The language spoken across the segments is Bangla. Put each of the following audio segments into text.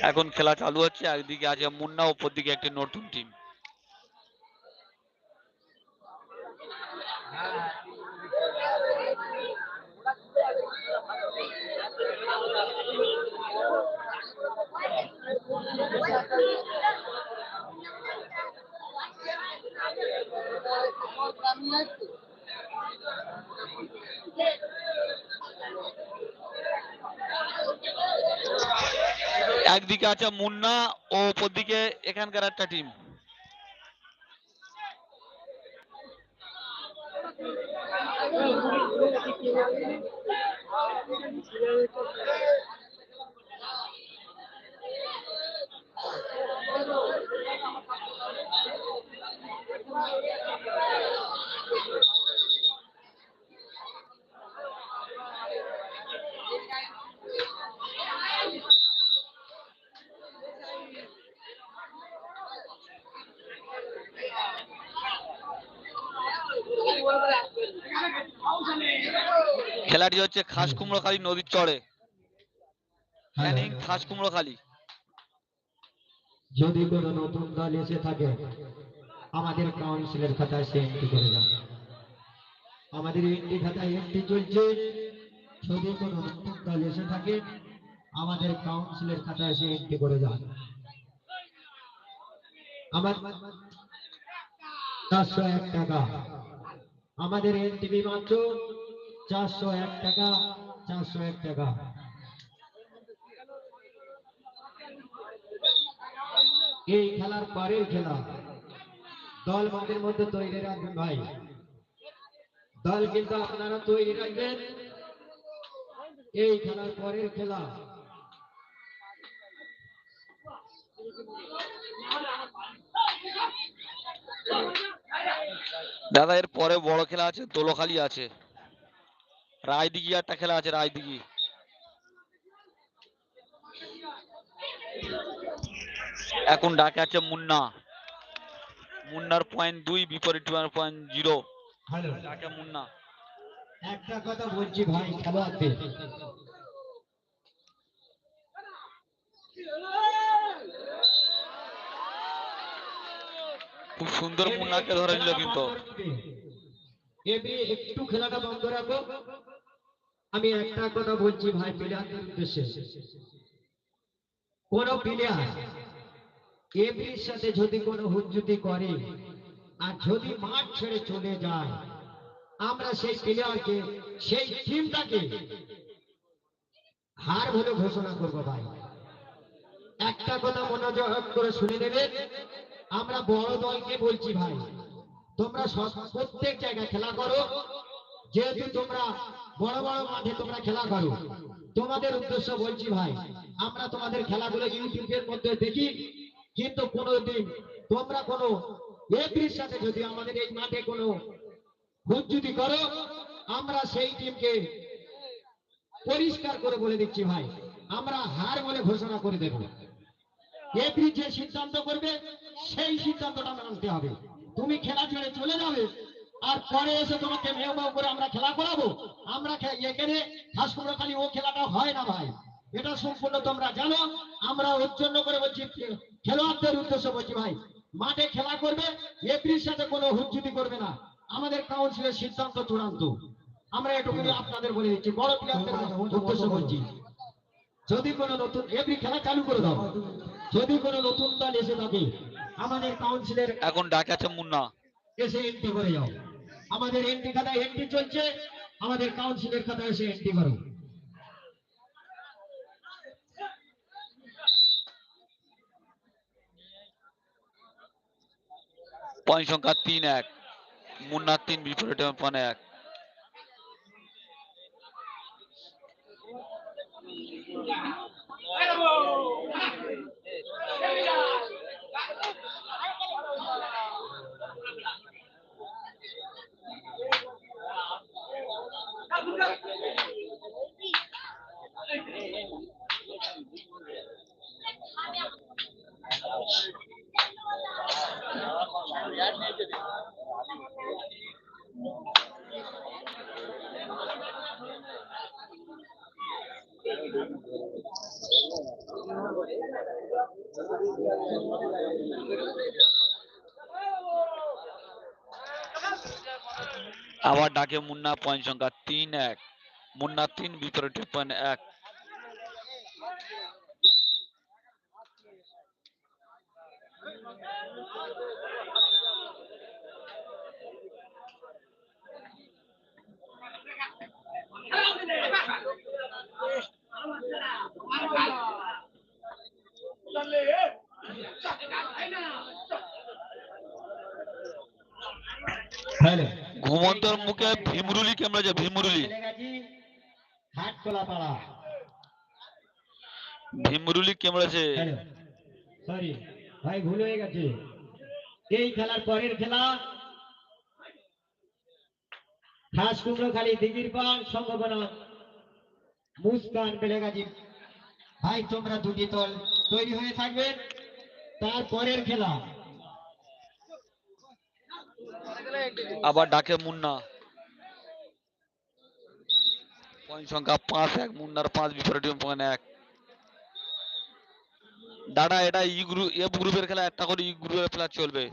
এখন খেলা চালু হচ্ছে একদিকে আছে মুন্না ওপর দিকে একটি নতুন টিম একদিকে আছে মুন্না ও ওপর দিকে এখানকার একটা টিম খেলাটি হচ্ছে খাস কুমড়োখালী নদীর চড়ে ক্যানিং খাস কুমড়োখালী যদি কোনো নতুন দল এসে থাকে আমাদের কাউন্সিলের খাতায় সে এন্ট্রি করে যান। আমাদের এন্ট্রি খাতায় এন্ট্রি চলছে। যদি কোনো নতুন দল এসে থাকে আমাদের কাউন্সিলের খাতায় সে এন্ট্রি করে যান। আমার চারশো এক টাকা। আমাদের এনটিভি মাত্র চারশো এক টাকা, চারশো এক টাকা। এই খেলার পরের খেলা, দল মাঠের মধ্যে তৈরি রাখবেন ভাই। দল কিন্তু আপনারা তৈরি রাখবেন। এই খেলার পরের খেলা। দাদা, এর পরে বড় খেলা আছে, দোলখালি আছে। রায়দিঘি একটা খেলা আছে রায়দিঘি। এখন ডাকে আছে মুন্না। মুন্নার পয়েন্ট দুই বিপরীত পয়েন্ট জিরো ডাকে মুন্না। একটা কথা বলছি ভাই খেলোয়াড়দের খুব সুন্দর মুন্নাকে ধরে নিল কিন্তু। এবি একটু খেলাটা বন্ধ রাখো। আমি একটা কথা বলছি ভাই, প্লেয়ারদের উদ্দেশ্যে। কোন প্লেয়ার এবির সাথে যদি কোনো হুজ্জুতি করে আর যদি মাঠ ছেড়ে চলে যায়, আমরা সেই প্লেয়ারকে সেই টিমটাকে হার বলে ঘোষণা করব ভাই। একটা কথা মনোযোগ করে শুনে নেবে, আমরা বড় দলকে বলছি ভাই, তোমরা প্রত্যেক জায়গায় খেলা করো যেহেতু তোমরা বড় বড় মাঠে তোমরা খেলা করো, তোমাদের উদ্দেশ্য বলছি ভাই, আমরা তোমাদের খেলাগুলো ইউটিউবের মধ্যে দেখি, কিন্তু কোনোদিন তোমরা কোনো এপির সাথে যদি আমাদের এই মাঠে কোনো হুজ্জুতি করো, আমরা সেই টিমকে পরিষ্কার করে বলে দিচ্ছি ভাই, আমরা হার বলে ঘোষণা করে দেব। এপি যে সিদ্ধান্ত করবে, সেই সিদ্ধান্তটা মানতে হবে। তুমি খেলা ছেড়ে চলে যাবে আর পরে এসে তোমাকে মেয় মেয় করে আমরা খেলা করাবো? আমরা এখানে হাসকুমরা খালি ও খেলাটা হয় না ভাই। এটা সম্পূর্ণ তোমরা জানো। আমরা ওর জন্য করে বলছি খেলোয়াড়দের উদ্দেশ্য বলছি ভাই মাঠে খেলা করবে এপ্রির সাথে কোনো হুজ্জুতি করবে না। আমাদের কাউন্সিলের সিদ্ধান্ত চূড়ান্ত। আমরা এটুকুনি আপনাদের বলে দিচ্ছি বড় প্লেয়ারদের উদ্দেশ্য বলছি। যদি কোনো নতুন এভরি খেলা চালু করে দাও। যদি কোনো নতুন দল এসে থাকে আমাদের কাউন্সিলের এখন ডাকে আছে মুন্না। এসে এন্ট্রি করে যাও। আমাদের এন্ট্রি খাতায় এন্ট্রি চলছে, আমাদের কাউন্সিলের খাতায় এসে এন্ট্রি করো পয়েন্ট সংখ্যা তিন এক, মুন্না তিন বিপরীত পানে এক Yeah. ডাকে মুন্না পয়েন্ট সংখ্যা তিন এক মুন্না তিন বিপরীত পয়েন্ট এক মুখে ভীমরুলি। ভীমরুলি হাট কোলা পাড়া ভীমরুলি কেমড়েছে হ্যালো সরি ভাই ভুল হয়ে গেছে। এই খেলার পরের খেলা খাস কুমড়ো খালি দিঘির পান সম্ভাবনা মুস্কান বেলেগাজি। ভাই তোমরা দুটি দল তৈরি হয়ে থাকবে। তারপরের খেলা। আবার ডাকে মুন্না। পয়েন্ট সংখ্যা পাঁচ এক, মুন্নার পাঁচ, বিপরীত পয়েন্ট এক। দাদা, এটা ই গ্রুপ এফ গ্রুপের খেলা, একটা করে ই গ্রুপের খেলা চলবে।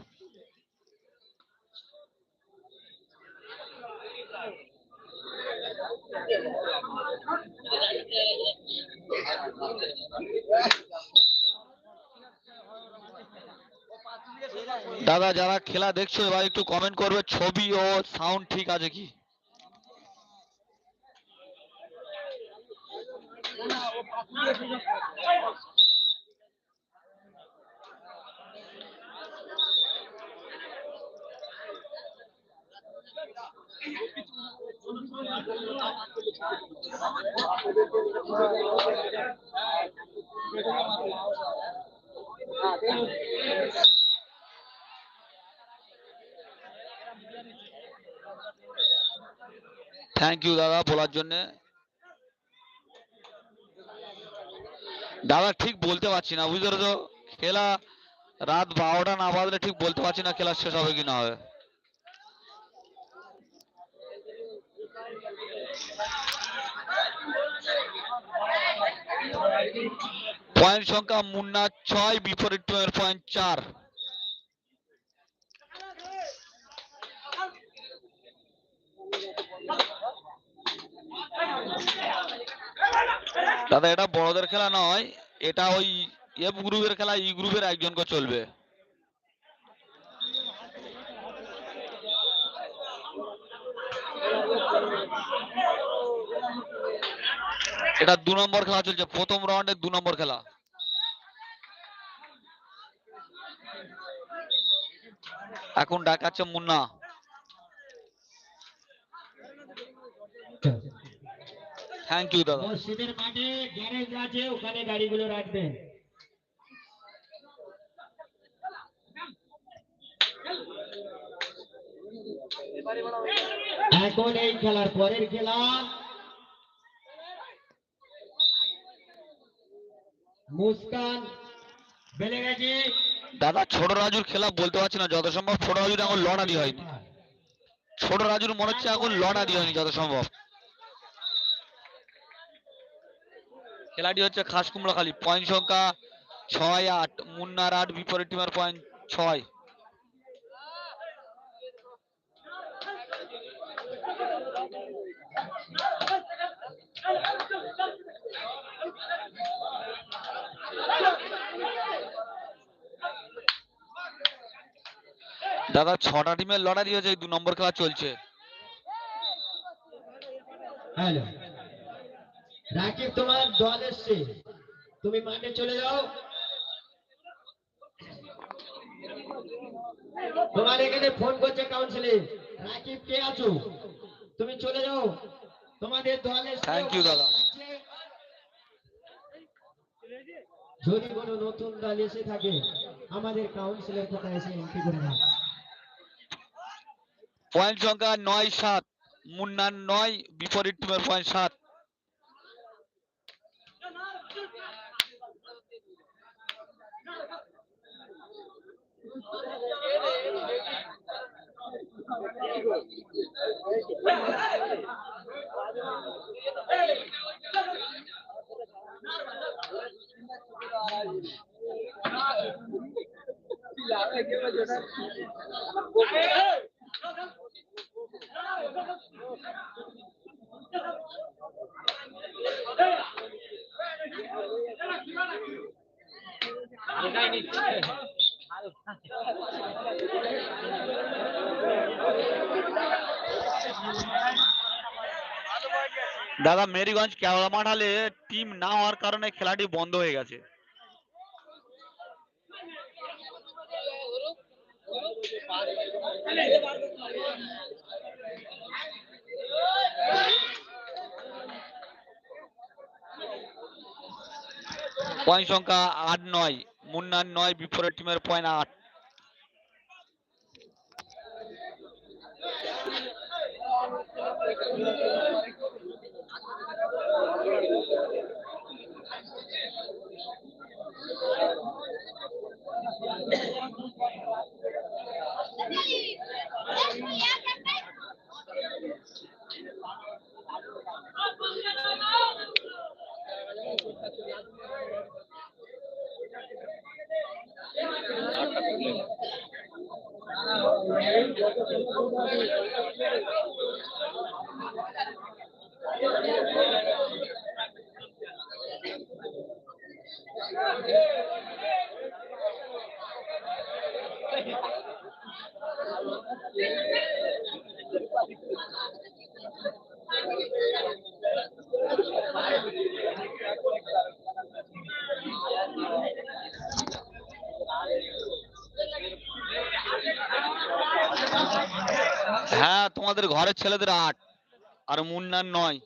দাদা, যারা খেলা দেখছ, এবার একটু কমেন্ট করবে, ছবি ও সাউন্ড ঠিক আছে কি? থ্যাংক ইউ দাদা বলার জন্য দাদা ঠিক বলতে পারছি না, বুঝতে পেরেছ? খেলা রাত বারোটা না বাজলে ঠিক বলতে পারছি না খেলা শেষ হবে কি না হবে। পয়েন্ট সংখ্যা মুন্না ছয়, বিপরীত টিমের পয়েন্ট চার। দাদা, এটা বড়দের খেলা নয়, এটা ওই এফ গ্রুপের খেলা, ই গ্রুপের একজনকে চলবে। এটা দু নম্বর খেলা চলছে, প্রথম রাউন্ডে দু নম্বর খেলা। এখন ডাকাচ্ছে মুন্না। থ্যাংক ইউ দাদা। মসজিদের মাঠে গ্যারেজ আছে ওখানে গাড়িগুলো রাখবেন। এখন এই খেলার পরের খেলা। মুস্কান বেলে গেছে। দাদা ছোট রাজুর খেলা বলতে পারছি না যত সম্ভব ছোট রাজুর এখন লড়ারি হয়নি। ছোট রাজুর মনে হচ্ছে এখন লডা লড়ারি হয়নি যত সম্ভব। খেলাটি হচ্ছে খাস কুমড়া খালি। পয়েন্ট সংখ্যা ছয় আট। মুন্নার আট, বিপরীত টিমের পয়েন্ট ছয়। দাদা, ছটা টিমের লড়াই হয়েছে দু নম্বর খেলা চলছে। হ্যালো রাকিব তোমার দল এসছে। তুমি মাঠে চলে যাও। তোমার এখানে ফোন করছে কাউন্সিলে রাকিব কে আছো? তুমি চলে যাও। তোমাদের দল এসছে। দাদা। যদি কোনো নতুন দল এসে থাকে আমাদের কাউন্সিলের কথা এসে এন্ট্রি করে নাও পয়েন্ট সংখ্যা নয় সাত। মুন্নার নয় বিপরীত টিমের পয়েন্ট সাত। Hallelujah. দাদা মেরিগঞ্জ কেওড়া মাঠ হলে টিম না হওয়ার কারণে খেলাটি বন্ধ হয়ে গেছে। পয়েন্ট সংখ্যা আট নয়। মুন্নার নয় বিপরীত টিমের পয়েন্ট আট। ঘরের ছেলেদের আট আর মুন্নার নয়।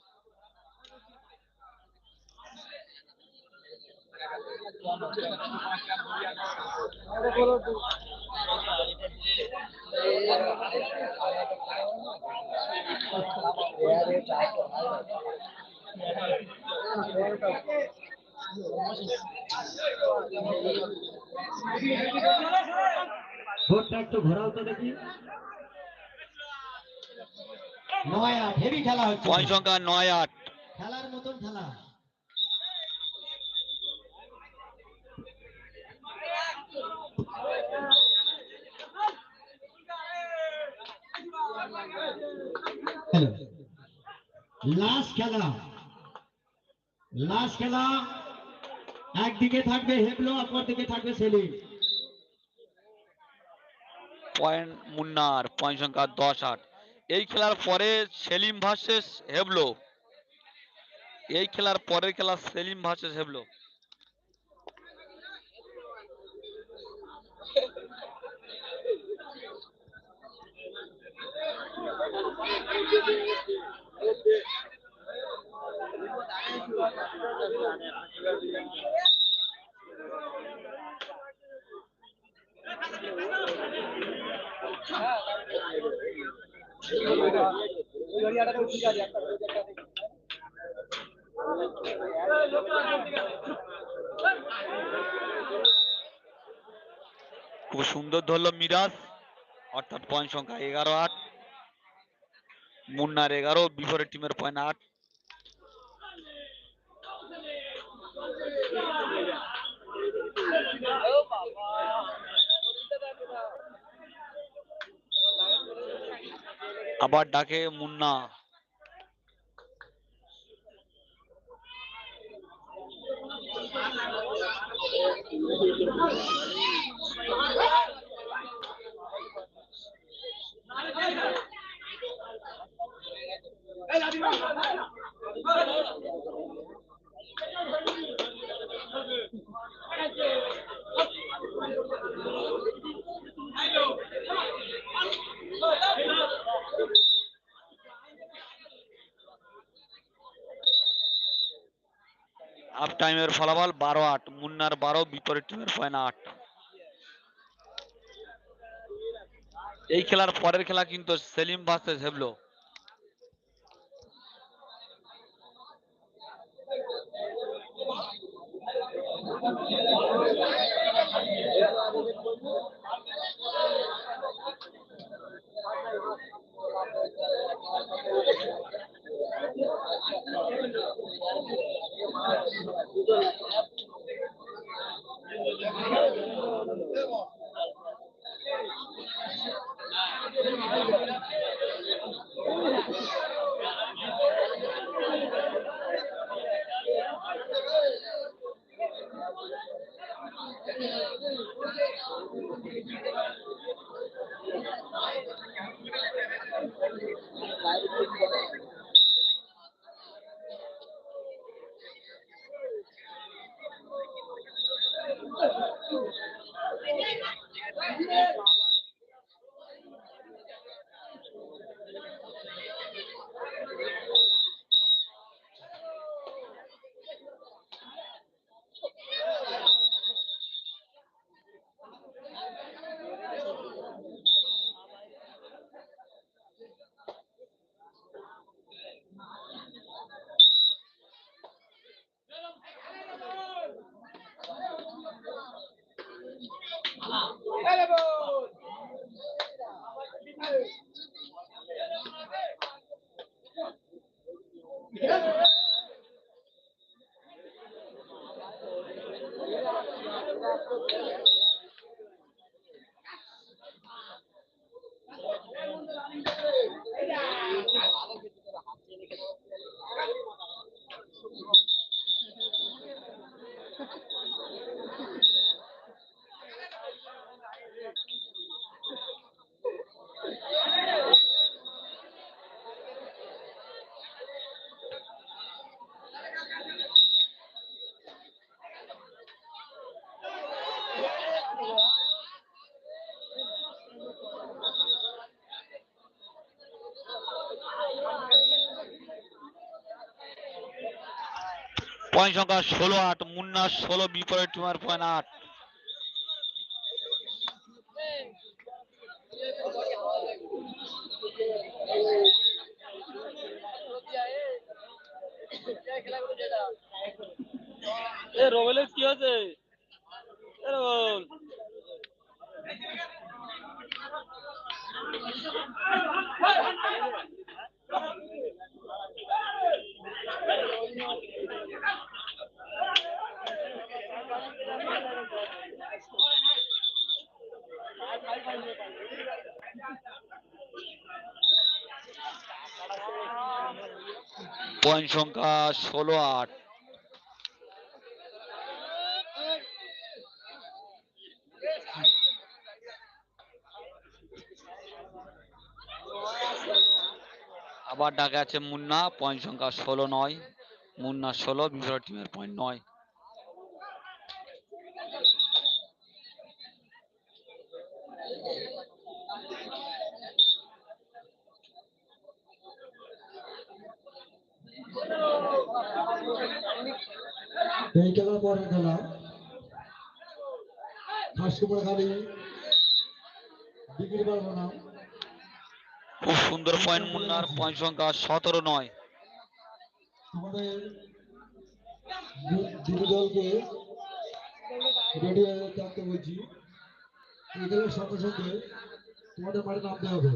ভোটটা একটু ঘোরাও তো দেখি। নয় আট হেভি খেলা হচ্ছে। পয়েন্ট সংখ্যা নয় আট। খেলার মতন খেলা। লাস্ট খেলা। লাস্ট খেলা। একদিকে থাকবে হেবলো অপর দিকে থাকবে সেলিম। পয়েন্ট মুন্নার পয়েন্ট সংখ্যা দশ আট। এই খেলার পরে সেলিম ভার্সেস হেবলো। এই খেলার পরের খেলা সেলিম ভার্সেস হেবলো। খুব সুন্দর ধরলো মিরাজ। অর্থাৎ পয়েন্ট সংখ্যা এগারো আট, মুন্নার এগারো বিপরীত টিমের পয়েন্ট আট। আবার ডাকে মুন্না। আট মুন্নার বারো, বিপরীত টিমের পয়েন্ট আট। এই খেলার পরের খেলা কিন্তু সেলিম ভার্সেস হেবলো। পয়েন্ট সংখ্যা ষোলো আট মুন্না ষোলো বিপরীত পয়েন্ট আট। পয়েন্ট সংখ্যা ষোলো আট। আবার ডাকে আছে মুন্না, পয়েন্ট সংখ্যা ষোলো নয়। মুন্না ষোলো বিপরীত টিমের পয়েন্ট নয়। পরের খেলা ডিগ্রি খুব সুন্দর পয়েন্ট মুন্নার পয়েন্ট সংখ্যা সতেরো নয়। তোমাদের দু- দুটি দলকে রেডি হয়ে থাকতে বলছি। এই খেলার সাথে সাথে তোমাদের মাঠে নামতে হবে।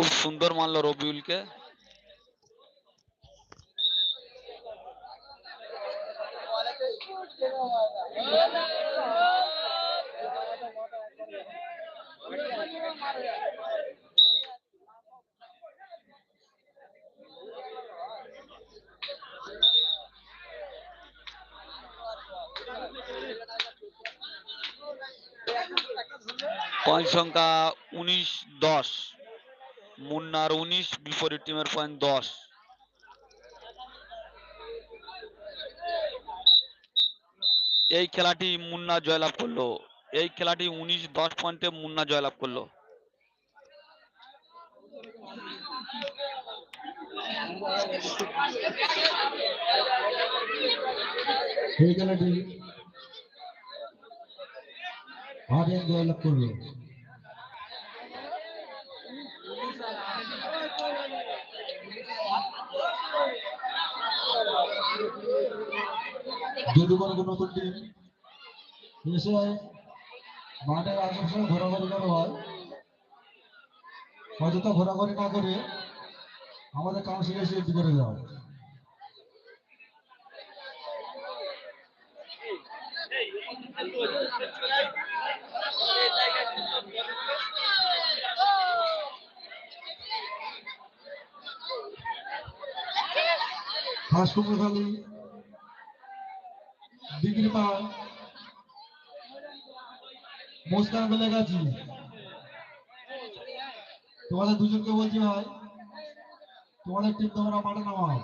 খুব সুন্দর মানলো রবিউলকে। পয়েন্ট সংখ্যা উনিশ দশ। মুন্নার উনিশ, বিপরীত টিমের পয়েন্ট দশ। এই খেলাটি মুন্না জয়লাভ করল। এই খেলাটি উনিশ, দশ পয়েন্টে মুন্না জয়লাভ করল। এই খেলাটি জয়লাভ করল। কোনো নতুন টিম এসে মাঠের আশেপাশে ঘোরাঘুরি করা হয় অযথা ঘোরাঘুরি না করে আমাদের কাউন্সিলে এসে করে দেওয়া হাসকুমার খালি, ডিগ্রি পা মুস্কান বলে গেছি তোমাদের দুজনকে বলছি ভাই, তোমাদের টিম তোমরা মাঠে নামাও।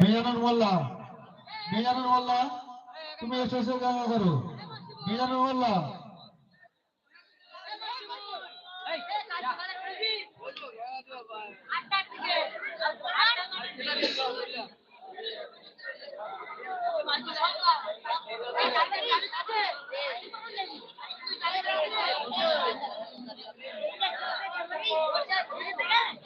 মিজানুর মোল্লা মিজানুর মোল্লা তুমি এসে এসে দেখা করো। মিজানুর মোল্লা। আটটা Thank you.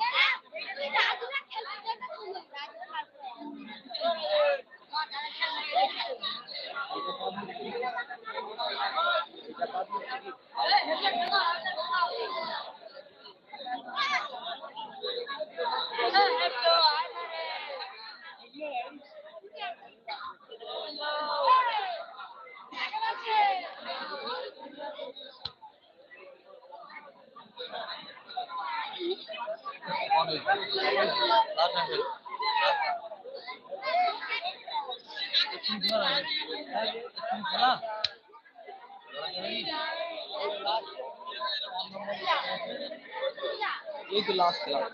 এই তো লাস্ট খেলা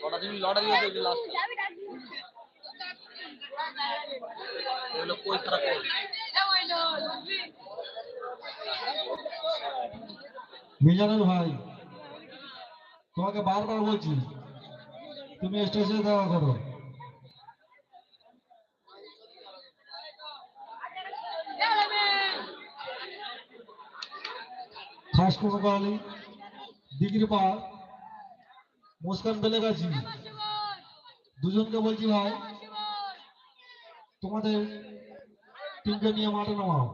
কটা দিন লটারি হয়েছে এই লাস্ট মিজানুর ভাই তোমাকে বারবার বলছি তুমি স্টেজে দেখা করো খাস কোনো কারণে ডিগ্রি পার মুস্কান পেলে গেছি দুজনকে বলছি ভাই তোমাদের টিমকে নিয়ে মাঠে নামাও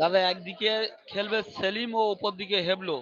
দাদা একদিকে খেলবে সেলিম ও উপর দিকে হেবলো।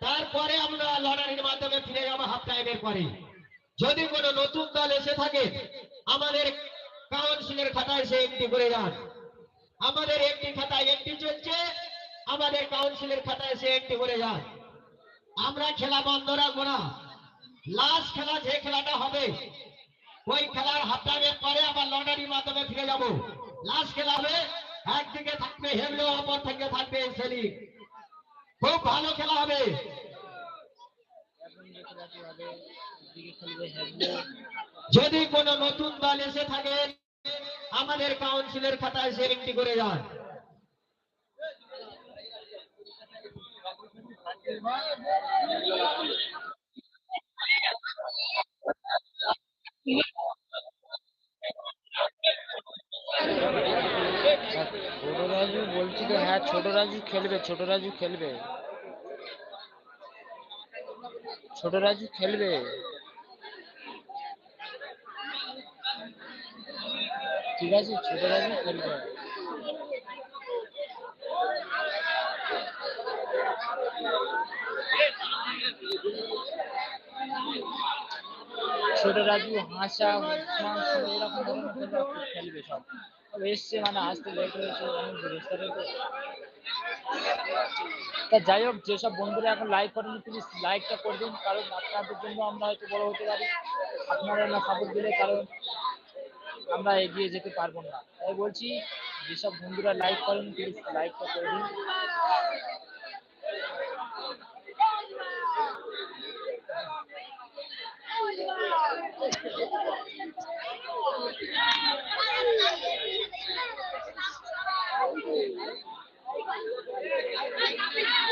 তারপরে আমরা লটারির মাধ্যমে ফিরে যাব হাফ টাইমের পরে। যদি কোনো নতুন দল এসে থাকে, আমাদের কাউন্সিলের খাতায় সে এন্ট্রি করে যান। আমাদের একটি খাতায় একটি চলছে, আমাদের কাউন্সিলের খাতায় সে একটি করে যান। আমরা খেলা বন্ধ রাখব না। লাস্ট খেলা যে খেলাটা হবে, ওই খেলার হাফ টাইমের পরে আবার লটারির মাধ্যমে ফিরে যাব। লাস্ট খেলা হবে, একদিকে থাকবে হেমলো অপর থেকে থাকবে সেলিম খুব ভালো খেলা হবে। যদি কোনো নতুন দল এসে থাকে, আমাদের কাউন্সিলের খাতায় সে এন্ট্রি করে যান। ছোট রাজু বলছি তো হ্যাঁ ছোট রাজু খেলবে, ছোট রাজু খেলবে। ছোট রাজু খেলবে। ঠিক আছে, ছোট রাজু খেলবে। ছোট রাজু, হাসা এরকম খেলবে সব। এসছে মানে আসতে লেট হয়েছে, অনেক তা যাই হোক, যেসব বন্ধুরা এখন লাইক করেন প্লিজ লাইকটা করে দিন, কারণ আপনাদের জন্য আমরা হয়তো বড় হতে পারি। আপনারা না সাপোর্ট দিলে, কারণ আমরা এগিয়ে যেতে পারব না। তাই বলছি, যেসব বন্ধুরা লাইক করেন প্লিজ লাইকটা করে দিন। Thank you.